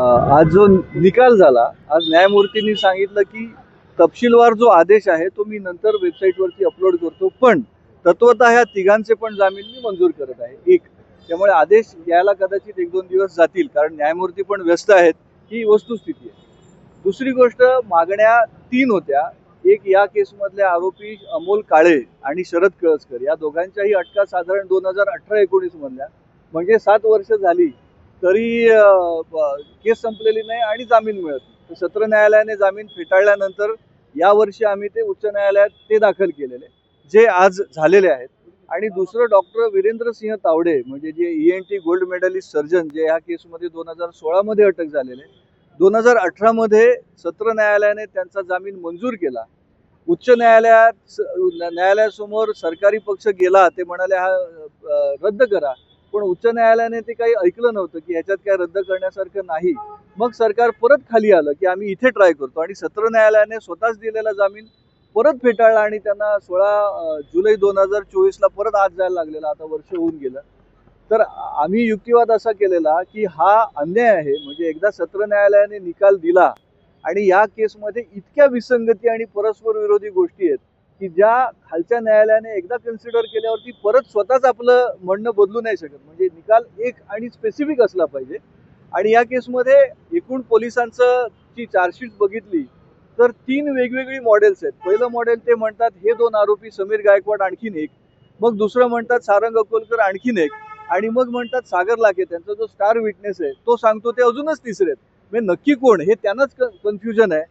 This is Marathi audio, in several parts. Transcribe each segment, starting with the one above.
आज जो निकाल झाला. आज न्यायमूर्तींनी सांगितलं की तपशीलवार जो आदेश आहे तो मी नंतर वेबसाईटवरती अपलोड करतो. पण तत्वतः ह्या तिघांचे पण जामीन मी मंजूर करत आहे. एक त्यामुळे आदेश यायला कदाचित एक दोन दिवस जातील कारण न्यायमूर्ती पण व्यस्त आहेत ही वस्तुस्थिती आहे. दुसरी गोष्ट मागण्या तीन होत्या. एक या केसमधले आरोपी अमोल काळे आणि शरद कळसकर या दोघांच्याही अटका साधारण दोन हजार अठरा एकोणीसमधल्या म्हणजे सात वर्ष झाली. तरी केस संपलेली नाही आणि जामीन मिळत नाही. सत्र न्यायालयाने जामीन फेटाळल्यानंतर यावर्षी आम्ही ते उच्च न्यायालयात ते दाखल केलेले. जे आज झालेले आहेत. आणि दुसरं डॉक्टर वीरेंद्र सिंह तावडे म्हणजे जे E N T gold medalist surgeon जे ह्या केसमध्ये दोन हजार सोळामध्ये अटक झालेले दोन हजार अठरामध्ये सत्र न्यायालयाने त्यांचा जामीन मंजूर केला. उच्च न्यायालयात न्यायालयासमोर सरकारी पक्ष गेला ते म्हणाले हा रद्द करा. पण उच्च न्यायालयाने ते काही ऐकलं नव्हतं की याच्यात काय रद्द करण्यासारखं नाही. मग सरकार परत खाली आलं की आम्ही इथे ट्राय करतो आणि सत्र न्यायालयाने स्वतःच दिलेला जामीन परत फेटाळला आणि त्यांना सोळा जुलै दोन हजार चोवीसला परत आज जायला लागलेला आता वर्ष होऊन गेलं. तर आम्ही युक्तिवाद असा केलेला की हा अन्याय आहे म्हणजे एकदा सत्र न्यायालयाने निकाल दिला आणि या केसमध्ये इतक्या विसंगती आणि परस्पर विरोधी गोष्टी आहेत की ज्या खालच्या न्यायालयाने एकदा कन्सिडर केल्यावरती परत स्वतःच आपलं म्हणणं बदलू नाही शकत. म्हणजे निकाल एक आणि स्पेसिफिक असला पाहिजे. आणि या केसमध्ये एकूण पोलिसांचं ची चार्जशीट बघितली तर तीन वेगवेगळी मॉडेल्स आहेत. पहिलं मॉडेल ते म्हणतात हे दोन आरोपी समीर गायकवाड आणखीन एक. मग दुसरं म्हणतात सारंग अकोलकर आणखीन एक. आणि मग म्हणतात सागर लाखे. त्यांचा जो स्टार विटनेस आहे तो सांगतो ते अजूनच तिसरे आहेत. म्हणजे नक्की कोण? हे त्यांनाच कन्फ्युजन आहे.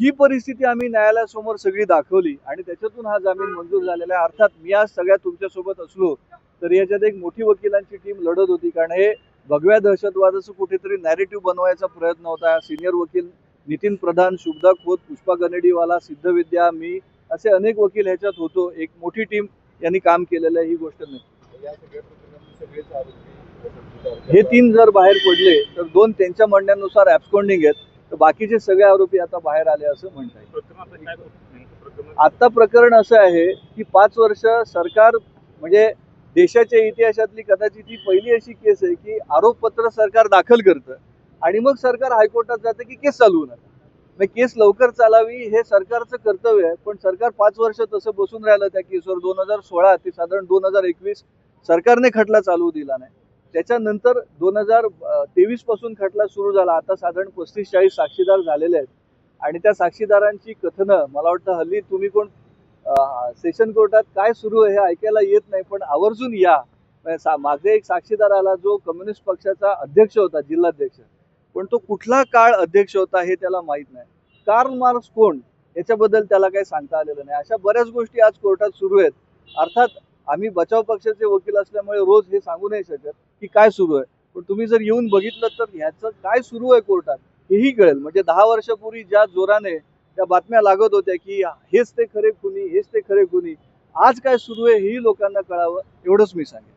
ही परिस्थिती आम्ही न्यायालयासमोर सगळी दाखवली आणि त्याच्यातून हा जामीन मंजूर झालेला आहे. अर्थात मी आज सगळ्या तुमच्यासोबत असलो तर याच्यात एक मोठी वकिलांची टीम लढत होती. कारण हे भगव्या दहशतवादाचं कुठेतरी नॅरेटिव्ह बनवायचा प्रयत्न होता. सिनियर वकील नितीन प्रधान शुभदा खोत पुष्पा गनेडीवाला सिद्धविद्या मी असे अनेक वकील ह्याच्यात होतो. एक मोठी टीम यांनी काम केलेलं आहे. ही गोष्ट नाही. या सगळ्या हे तीन जर बाहेर पडले तर दोन त्यांच्या म्हणण्यानुसार ॲब्स्कॉन्डिंग आहेत. तर बाकीचे सगळे आरोपी आता बाहेर आले असं म्हणता येईल. आता प्रकरण असं आहे की पाच वर्ष सरकार म्हणजे देशाच्या इतिहासातली कदाचित ही पहिली अशी केस आहे की आरोपपत्र सरकार दाखल करतं आणि मग सरकार हायकोर्टात जातं की केस चालवू नका मग केस लवकर चालावी हे सरकारचं कर्तव्य आहे पण सरकार पाच वर्ष तसं बसून राहिलं त्या केसवर दोन हजार सोळा ते साधारण दोन हजार एकवीस सरकारने खटला चालवू दिला नाही. त्याच्यानंतर दोन हजार तेवीसपासून खटला सुरू झाला. आता साधारण पस्तीस चाळीस साक्षीदार झालेले आहेत. आणि त्या साक्षीदारांची कथनं मला वाटतं हल्ली तुम्ही कोण सेशन कोर्टात काय सुरू आहे हे ऐकायला येत नाही पण आवर्जून या. मागे एक साक्षीदार आला जो कम्युनिस्ट पक्षाचा अध्यक्ष होता जिल्हाध्यक्ष. पण तो कुठला काळ अध्यक्ष होता हे त्याला माहीत नाही. कार्ल मार्क्स कोण? याच्याबद्दल त्याला काही सांगता आलेलं नाही. अशा बऱ्याच गोष्टी आज कोर्टात सुरू आहेत. अर्थात आम्ही बचाव पक्षाचे वकील असल्यामुळे रोज हे सांगू नाही शकत. की काय सुरू आहे. पण तुम्ही जर येऊन बघितलं तर ह्याचं काय सुरू आहे कोर्टात हेही कळेल. म्हणजे दहा वर्षापूर्वी ज्या जोराने त्या बातम्या लागत होत्या की हेच ते खरे खुनी हेच ते खरे खुनी आज काय सुरू आहे हेही लोकांना कळावं एवढंच मी सांगेन.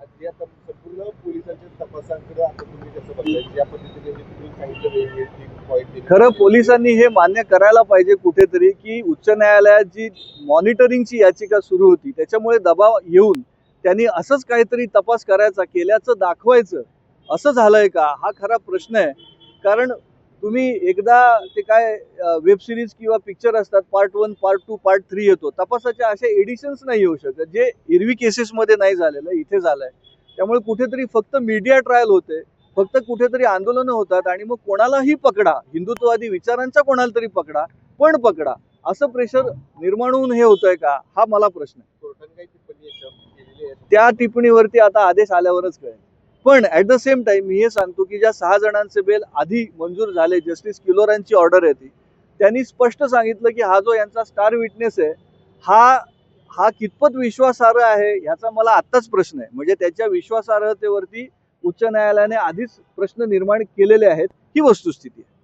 आज आता संपूर्ण पोलिसांच्या तपासाकडे आता तुम्ही कसं बघताय ज्या पद्धतीने जे तुम्ही सांगितलं तीन point दिले. खरं पोलिसांनी हे मान्य करायला पाहिजे कुठेतरी की उच्च न्यायालयात जी मॉनिटरिंगची याचिका सुरू होती त्याच्यामुळे दबाव येऊन त्यांनी असंच काहीतरी तपास करायचा केल्याचं दाखवायचं. असं झालंय का? हा खरा प्रश्न आहे. कारण तुम्ही एकदा ते काय वेब सिरीज किंवा पिक्चर असतात part one part two part three येतो. तपासाच्या असे एडिशन्स नाही येऊ शकत. जे एरवी केसेसमध्ये नाही झालेलं इथे झालंय. त्यामुळे कुठेतरी फक्त मीडिया ट्रायल होते. फक्त कुठेतरी आंदोलनं होतात आणि मग कोणालाही पकडा. हिंदुत्ववादी विचारांचा कोणाला तरी पकडा पण पकडा. असं प्रेशर निर्माण होऊन हे होतंय का? हा मला प्रश्न आहे कोर्टाने काही टिप्पणी याच्यावर केलेली आहे त्या टिप्पणीवरती आता आदेश आल्यावरच कळेल. पण ॲट द सेम टाइम मी हे सांगतो की ज्या सहा जणांचे बेल आधी मंजूर झाले जस्टिस किलोरांची ऑर्डर आहे ती त्यांनी स्पष्ट सांगितलं की हा जो यांचा स्टार विटनेस आहे हा हा कितपत विश्वासार्ह आहे ह्याचा मला आत्ताच प्रश्न आहे. म्हणजे त्याच्या विश्वासार्हतेवरती उच्च न्यायालयाने आधीच प्रश्न निर्माण केलेले आहेत ही वस्तुस्थिती आहे.